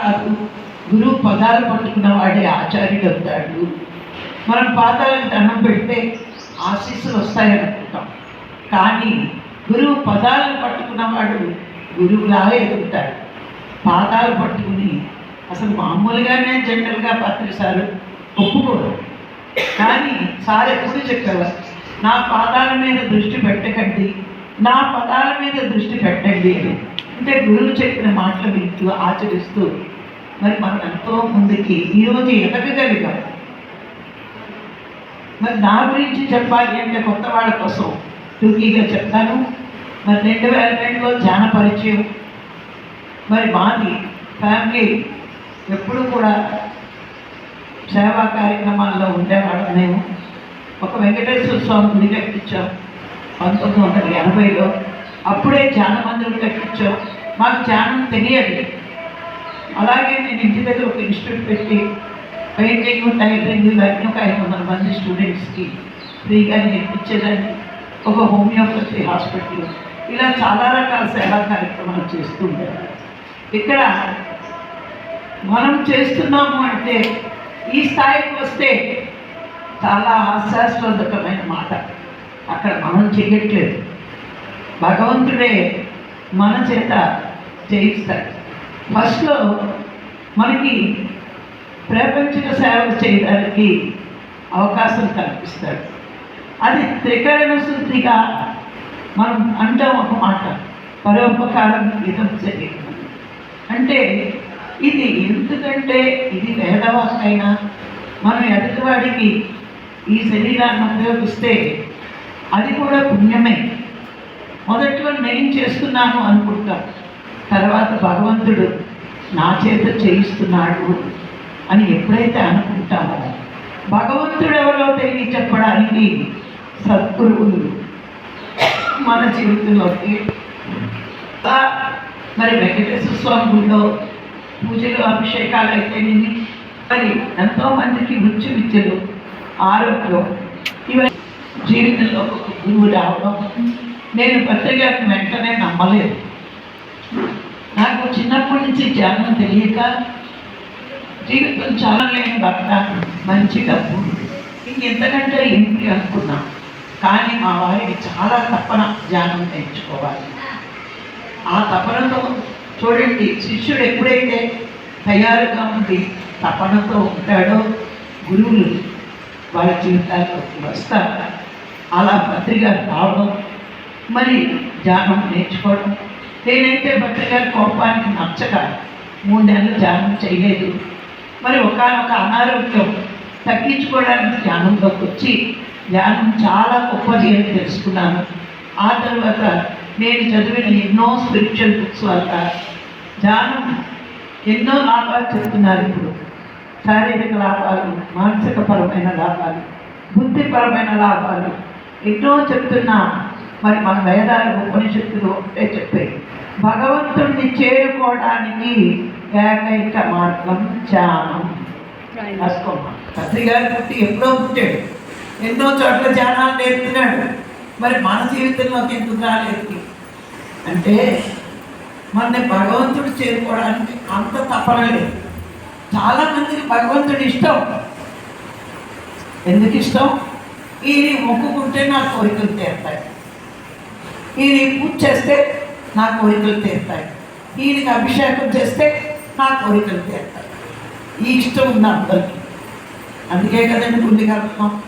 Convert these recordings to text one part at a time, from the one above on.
కాదు గురువు పదాలు పట్టుకున్న వాడే ఆచార్యుడు అవుతాడు. మనం పాదాలకు దండం పెడితే ఆశీస్సులు వస్తాయనుకుంటాం కానీ గురువు పదాలను పట్టుకున్నవాడు గురువులాగా ఎదుగుతాడు. పాదాలు పట్టుకుని అసలు మామూలుగానే జనరల్గా పత్రిసారు ఒప్పుకోరు. కానీ సార్ ఎప్పుడు చెప్పేవారు నా పాదాల మీద దృష్టి పెట్టకండి నా పదాల మీద దృష్టి పెట్టండి అంటే గురువు చెప్పిన మాటలు వింటూ ఆచరిస్తూ మరి మనం ఎంతో మందికి ఈరోజు ఎదగగలిగాం మరి నా గురించి చెప్పాలి అంటే కొత్త వాళ్ళ కోసం. టూకీగా చెప్తాను. మరి రెండు వేల రెండులో ధ్యాన పరిచయం. మరి మాది ఫ్యామిలీ ఎప్పుడు కూడా సేవా కార్యక్రమాల్లో ఉండేవాళ్ళం మేము. ఒక వెంకటేశ్వర స్వామి గుడి కట్టించాం పంతొమ్మిది వందల ఎనభైలో. అప్పుడే ధ్యాన మందిరం కట్టించాం. మాకు ధ్యానం తెలియదు. అలాగే నేను ఇంటి దగ్గర ఒక ఇన్స్టిట్యూట్ పెట్టి పెయింటింగ్ టైలరింగ్ ఇవన్నీ ఒక ఐదు వందల మంది స్టూడెంట్స్కి ఫ్రీగా నేర్పించేదాన్ని ఒక హోమియోపతి హాస్పిటల్. ఇలా చాలా రకాల సేవా కార్యక్రమాలు చేస్తూ ఉండేవారు ఇక్కడ మనం చేస్తున్నాము అంటే ఈ స్థాయికి వస్తే చాలా హాస్యాస్పదకమైన మాట. అక్కడ మనం చేయట్లేదు. భగవంతుడే మన చేత చేయిస్తాడు ఫస్ట్లో మనకి ప్రపంచక సేవ చేయడానికి అవకాశం కల్పిస్తాడు. అది త్రికరణ శుద్ధిగా మనం అంటాం ఒక మాట పరోపకారం ఇదం శరీరం అంటే ఇది ఎందుకంటే ఇది వేదవాకైనా మనం ఎదుటివాడికి ఈ శరీరాన్ని ఉపయోగిస్తే అది కూడా పుణ్యమే. మొదట్లో నేను చేస్తున్నాను అనుకుంటాను తర్వాత భగవంతుడు నా చేత చేయిస్తున్నాడు అని ఎప్పుడైతే అనుకుంటామో భగవంతుడు ఎవరో తెలియ చెప్పడానికి సద్గురువులు మన జీవితంలోకి మరి వెంకటేశ్వర స్వామి గుడిలో పూజలు అభిషేకాలు అయితేనేమి? మరి ఎంతో మందికి మృత్యు విద్యలు ఆరోగ్యం ఇవన్నీ జీవితంలో ఒక గురువు రావడం. నేను పత్రికను వెంటనే నమ్మలేదు. నాకు చిన్నప్పటి నుంచి ధ్యానం తెలియక జీవితం చాలా లేని భర్త మంచి డబ్బు. ఇంకెంతకంటే ఏంటి అనుకున్నా. కానీ మా వారికి చాలా తపన ధ్యానం నేర్చుకోవాలి. ఆ తపనతో చూడండి శిష్యుడు ఎప్పుడైతే తయారుగా ఉండి తపనతో ఉంటాడో గురువులు వాళ్ళ జీవితాల్లోకి వస్తారు. అలా పత్రిక రావడం మరి ధ్యానం నేర్చుకోవడం నేనైతే భద్రగారి కోపానికి నచ్చక మూడు నెలలు ధ్యానం చేయలేదు. మరి ఒకనొక అనారోగ్యం తగ్గించుకోవడానికి ధ్యానంలోకి వచ్చి ధ్యానం చాలా గొప్పది అని తెలుసుకున్నాను. ఆ తర్వాత నేను చదివిన ఎన్నో స్పిరిచువల్ బుక్స్ వల్ల ధ్యానం ఎన్నో లాభాలు చెప్తున్నారు ఇప్పుడు. శారీరక లాభాలు మానసిక పరమైన లాభాలు బుద్ధిపరమైన లాభాలు ఎన్నో చెప్తున్నా మరి మన వేదాలు ఉపనిషత్తులు ఒకటే చెప్పాయి భగవంతుడిని చేరుకోవడానికి ఏకైక మార్గం ధ్యానం. రాసుకోమ్మా. కత్రి గారి పుట్టి ఎప్పుడో పుట్టాడు. ఎన్నో చోట్ల ధ్యానాలు నేర్పుతున్నాడు. మరి మన జీవితంలోకి ఎందుకు రాలేదు? అంటే మన భగవంతుడు చేరుకోవడానికి అంత తపన లేదు. చాలా మందికి భగవంతుడు ఇష్టం. ఎందుకు ఇష్టం ఈయన మొక్కుకుంటే నా కోరికలు తీరుతాయి. ఈయన పూజ చేస్తే నా కోరికలు తీరుతాయి. ఈయనకి అభిషేకం చేస్తే నా కోరికలు తీరుతాయి. ఈ ఇష్టం ఉంది అందరికీ. అందుకే కదండి గుడి కడుతున్నాం.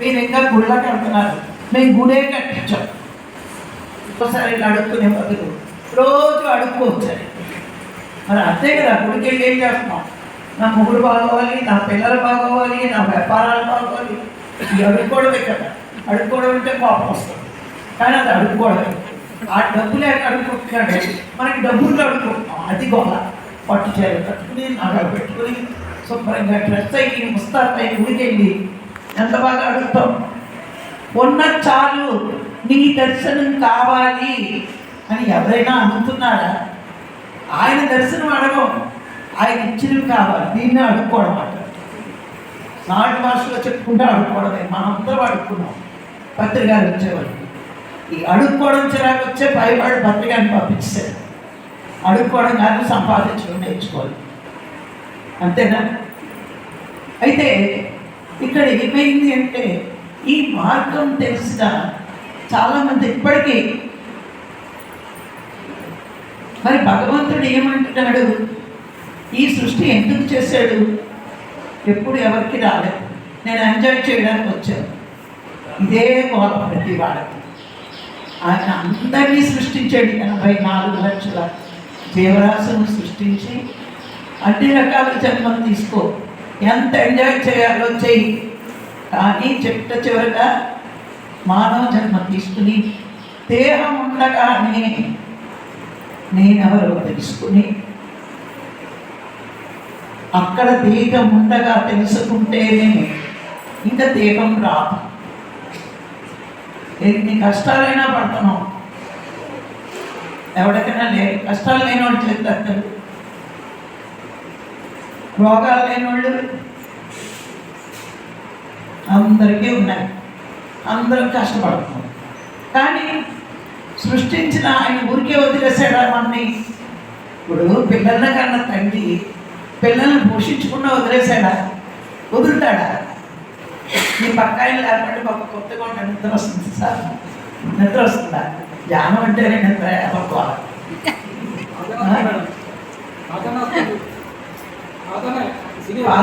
మీరు ఇంకా గుళ్ళ కడుతున్నారు. మేము గుడే కట్టించాం. ఒకసారి అడుక్కునే బదులు రోజు అడుక్కోవచ్చు మరి అంతే కదా గుడికి వెళ్ళి ఏం చేస్తున్నాం? నా మొగుడు బాగోవాలి నా పిల్లలు బాగోవాలి నా వ్యాపారాలు బాగోవాలి. ఇది అడుక్కోవడమే కదా. అడుక్కోవడం అంటే కోపం వస్తుంది. కానీ అది అడుక్కోవడమే ఆ డబ్బు లేక అడుక్కుంటున్నాడు. మనకి డబ్బులు అడుక్కుంటున్నాం అది గొప్ప పట్టు చీర కట్టుకుని నగలు పెట్టుకుని శుభ్రంగా డ్రెస్ అయ్యి ముస్తాత్ అయ్యి ఉడికెళ్ళి ఎంత బాగా అడుగుతాం ఉన్న చాలు నీ దర్శనం కావాలి అని ఎవరైనా అనుకున్నారా ఆయన దర్శనం అడగం ఆయన ఇచ్చినవి కావాలి. దీన్ని అడుక్కోవడం అంట. నాటి భాషలో చెప్పుకుంటే అడుక్కోవడమే. మనందరం అడుక్కున్నాం. పత్రికారు వచ్చేవాళ్ళు ఈ అడుక్కోవడం చిరాకు వచ్చే పైవాడు పత్రికాన్ని పంపించారు అడుక్కోవడం కాదు సంపాదించడం నేర్చుకోవాలి. అంతేనా? అయితే ఇక్కడ ఏమైంది అంటే ఈ మార్గం తెలిసిన చాలామంది ఇప్పటికీ మరి భగవంతుడు ఏమంటున్నాడు? ఈ సృష్టి ఎందుకు చేశాడు? ఎప్పుడు ఎవరికి రాలేదు. నేను ఎంజాయ్ చేయడానికి వచ్చాను. ఇదే గోడ ప్రతి వాళ్ళకి ఆయన అందరినీ సృష్టించాడు. ఎనభై నాలుగు లక్షల జీవరాశులను సృష్టించి అన్ని రకాల జన్మలు తీసుకో. ఎంత ఎంజాయ్ చేయాలో చేయి కానీ చెట్ట చివరిగా మానవ జన్మ తీసుకుని దేహం ఉండగానే నేనెవరో తెలుసుకుని అక్కడ దేహం ఉండగా తెలుసుకుంటేనే ఇంకా దేహం రాదు. ఎన్ని కష్టాలైనా పడుతున్నాం. ఎవరికైనా లే కష్టాలు లేని వాళ్ళు చేస్తారు. రోగాలు లేని వాళ్ళు అందరికీ ఉన్నాయి. అందరం కష్టపడుతున్నాం. కానీ సృష్టించిన ఆయన ఊరికే వదిలేసాడా మనని. ఇప్పుడు పిల్లల కన్నా తండ్రి పిల్లల్ని పోషించకుండా వదిలేసాడా వదులుతాడా? మీ పక్క లేకపోతే మాకు కొత్తగా ఉంటే నిద్ర వస్తుంది సార్. నిద్ర వస్తుందా? ధ్యానం అంటేనే నిద్ర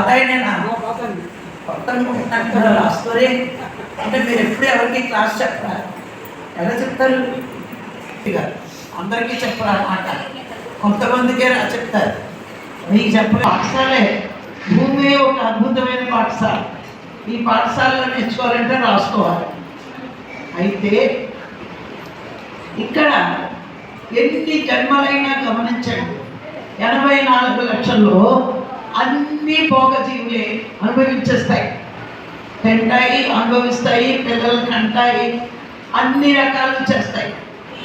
ఆయనేనా కొత్త అనుకుంటున్నాను అంటే మీరు ఎప్పుడు ఎవరికి క్లాస్ చెప్పరా? ఎలా చెప్తారు? అందరికీ చెప్పరు అన్నమాట కొంతమందికే రా చెప్తారు? మీకు చెప్పరు పాఠశాలే. భూమి ఒక అద్భుతమైన పాఠశాల. ఈ పాఠశాలలో నేర్చుకోవాలంటే రాసుకోవాలి. అయితే ఇక్కడ ఎన్ని జన్మలైనా గమనించండి. ఎనభై నాలుగు లక్షల్లో అన్ని భోగజీవులే అనుభవించేస్తాయి. తింటాయి అనుభవిస్తాయి పిల్లలకి అంటాయి అన్ని రకాలు చేస్తాయి.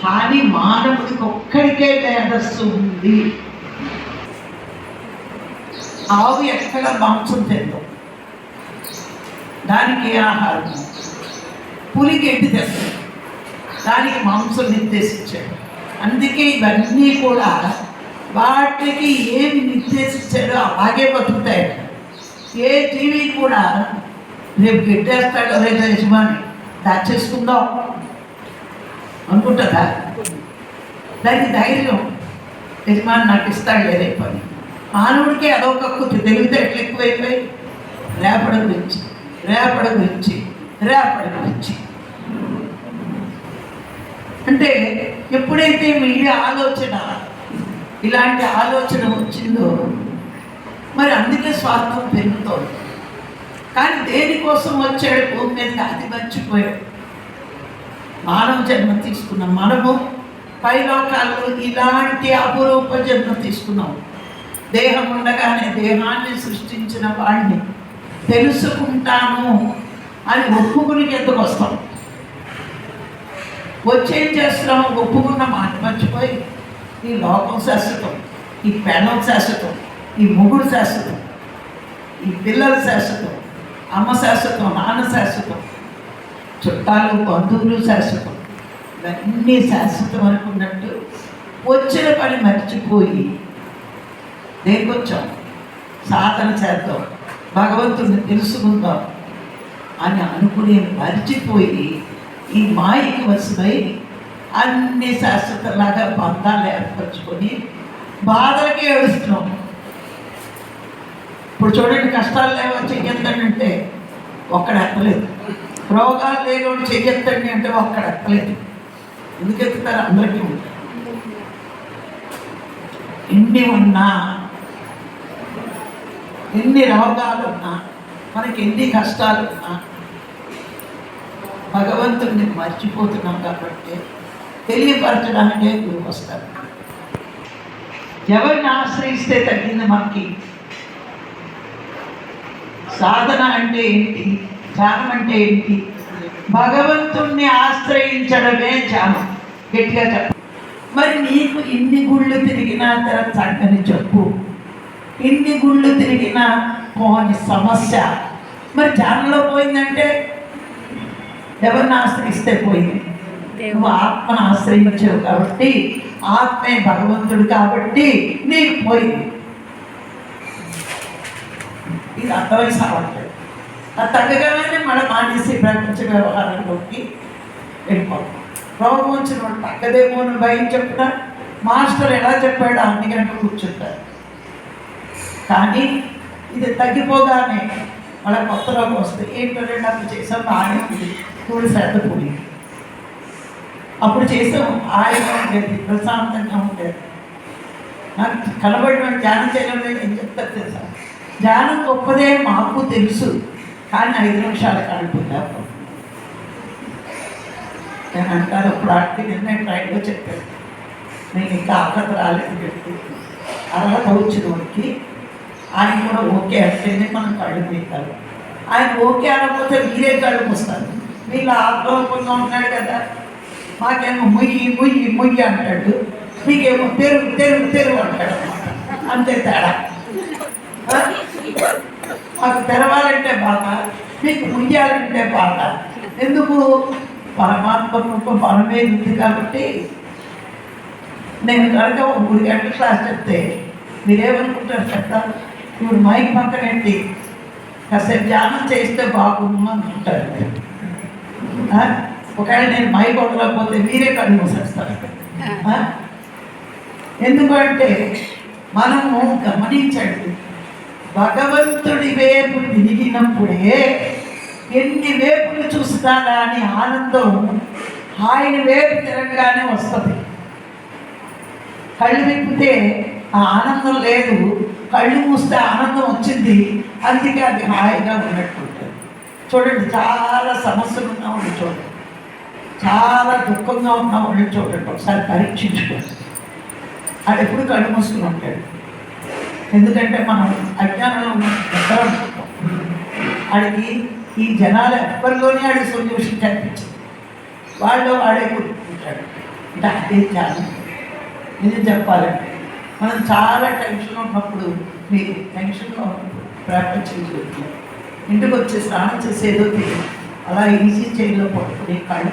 కానీ మానవుడికి ఒక్కడికే మేధస్సు ఉంది. ఆవు ఎక్కడ మాంసం తిందో? దానికి ఏ ఆహారం పులికి ఎంటి తెస్తుంది దానికి మాంసం నిర్దేశించాడు అందుకే ఇవన్నీ కూడా వాటికి ఏమి నిర్దేశించాడో అలాగే బతుకుతాయి. ఏ టీవీ కూడా రేపు గిట్టేస్తాడో రేపు యజమాని దాచేసుకుందాం అనుకుంటుందా? దానికి ధైర్యం యజమాని నాకు ఇస్తాడు లేదే పని. మానవుడికి అదొక కొద్ది తెలివితేటలు ఎక్కువైపోయి రేపటి గురించి రేపటి గురించి రేపటి గురించి అంటే ఎప్పుడైతే మీ ఆలోచన ఇలాంటి ఆలోచన వచ్చిందో మరి అందుకే స్వార్థం పెరుగుతోంది. కానీ దేనికోసం వచ్చాడు? భూమి మీదకి అది మర్చిపోయాడు. మానవ జన్మ తీసుకున్న మనము. పైలోకాల్లో ఇలాంటి అపురూప జన్మ తీసుకున్నాం. దేహం ఉండగానే దేహాన్ని సృష్టించిన వాడిని తెలుసుకుంటాను అని ఒప్పుకుని ఎందుకు వస్తాం. వచ్చేం చేస్తున్నాం ఒప్పుకున్న మాట మర్చిపోయి ఈ లోకం శాశ్వతం ఈ పెనం శాశ్వతం ఈ ముగుడు శాశ్వతం ఈ పిల్లలు శాశ్వతం అమ్మ శాశ్వతం నాన్న శాశ్వతం చుట్టాలు బంధువులు శాశ్వతం ఇవన్నీ శాశ్వతం అనుకున్నట్టు వచ్చిన పని మర్చిపోయి దేనికొచ్చాం? సాధన చేద్దాం. భగవంతుడిని తెలుసుకుందాం అని అనుకుని మర్చిపోయి ఈ మాయకి వశమై అన్ని శాశ్వతలాగా బంధాలు ఏర్పరచుకొని బాధలకి ఏడుస్తున్నాం. ఇప్పుడు చూడండి కష్టాలు లేవో చెయ్యొద్దండి ఒక్కడ ఎత్తలేదు. రోగాలు లేనోడు చెయ్యొద్దండి అంటే ఒక్కడ ఎత్తలేదు. ఎందుకు ఎత్తుతారు? అందరికీ ఉంటారు ఎన్ని ఉన్నా ఎన్ని రోగాలు ఉన్నా మనకి ఎన్ని కష్టాలు ఉన్నా భగవంతుడిని మర్చిపోతున్నాం కాబట్టి తెలియపరచడానికే గురువు వస్తారు ఎవరిని ఆశ్రయిస్తే తగ్గింది మనకి? సాధన అంటే ఏంటి? ధ్యానం అంటే ఏంటి? భగవంతుణ్ణి ఆశ్రయించడమే ధ్యానం. గట్టిగా చెప్ప. మరి నీకు ఇన్ని గుళ్ళు తిరిగినా తర చక్కని చెప్పు. ఇన్ని గుళ్ళు తిరిగినా పోని సమస్య. మరి ధ్యానంలో పోయిందంటే ఎవరిని ఆశ్రయిస్తే పోయింది? నువ్వు ఆత్మను ఆశ్రయించావు కాబట్టి ఆత్మే భగవంతుడు కాబట్టి నీకు పోయింది. ఇది అర్థమై సావట్లేదు అది తగ్గగానే మన మానేసి ప్రపంచ వ్యవహారంలోకి వెళ్ళిపోతాం. రోగం వచ్చిన వాడు తగ్గదేమో అని భయం చెప్పిన మాస్టర్ ఎలా చెప్పాడు అన్ని గంటలు కూర్చుంటారు. కానీ ఇది తగ్గిపోగానే మళ్ళీ కొత్త రోగం వస్తుంది. ఏంటంటే నాకు చేసాం ఆయన ఉంది కూడి శ్రద్ధ అప్పుడు చేసాం ఆయన ఉండేది ప్రశాంతంగా ఉండేది. నాకు కలబడిన ధ్యానం చేయడం లేదు ఏం చెప్తారు తెలుసా? ధ్యానం గొప్పదే మాకు తెలుసు కానీ ఐదు నిమిషాలు కలుపుతారు నేను అంటాను ఇప్పుడు ఆడికి నిన్న ట్రైన్లో చెప్పాను. నేను ఇంకా అర్హత రాలేదు చెప్పి. అర్హత వచ్చిన వాడికి ఆయన కూడా ఓకే అంటేనే మనం కళ్ళు తీస్తారు ఆయన ఓకే అనకపోతే మీరే కళ్ళు మూస్తారు. వీళ్ళు ఆగ్రహంగా ఉన్నాడు కదా. మాకేమో ముయ్యి ముయ్యి ముయ్యి అంటాడు. మీకేమో తెరుగు తెరుగు తెరుగు అంటాడు అంతే తేడా. మాకు తెరవాలంటే బాధ మీకు ముయ్యాలంటే బాధ. ఎందుకు? పరమాత్మ రూపం మనమే ఉంది కాబట్టి. నేను కనుక ఒక మూడు గంటల క్లాస్ చెప్తే మీరేమనుకుంటారు చెప్తారు? ఇప్పుడు మైక్ పక్కనెట్టి కాసేపు ధ్యానం చేస్తే బాగుండు అంటారు. ఒకవేళ నేను మైక్ వదలకపోతే మీరే కన్ను మూసేస్తారు. ఎందుకంటే మనము గమనించండి భగవంతుడి వైపు తిరిగినప్పుడే ఎన్ని వేపులు చూస్తాడా అని ఆనందం ఆయన వేపు తిరగగానే వస్తుంది. కళ్ళు విప్పితే ఆ ఆనందం లేదు. కళ్ళు మూస్తే ఆనందం వచ్చింది. అందుకే అది హాయిగా ఉన్నట్టుంటుంది చూడండి చాలా సమస్యలు ఉన్న వాళ్ళు చూడండి. చాలా దుఃఖంగా ఉన్న వాళ్ళు చూడండి. ఒకసారి పరీక్షించుకోండి. అది ఎప్పుడు కళ్ళు మూసుకుని ఉంటాడు. ఎందుకంటే మనం అజ్ఞానంలో ఉన్న నిద్ర ఆడికి ఈ జనాలు ఎవ్వరిలోనే ఆడికి సొల్యూషన్ కనిపించింది. వాళ్ళు వాడే కూర్చుంటాడు అంటే అదే చాలా నిజం చెప్పాలంటే మనం చాలా టెన్షన్లో ఉన్నప్పుడు మీరు టెన్షన్లో ఉన్నప్పుడు ప్రపంచం ఇంటికి వచ్చి స్నానం చేసేదో తెలియదు. అలా ఈజీ చేయలో పట్టుకుని కళ్ళు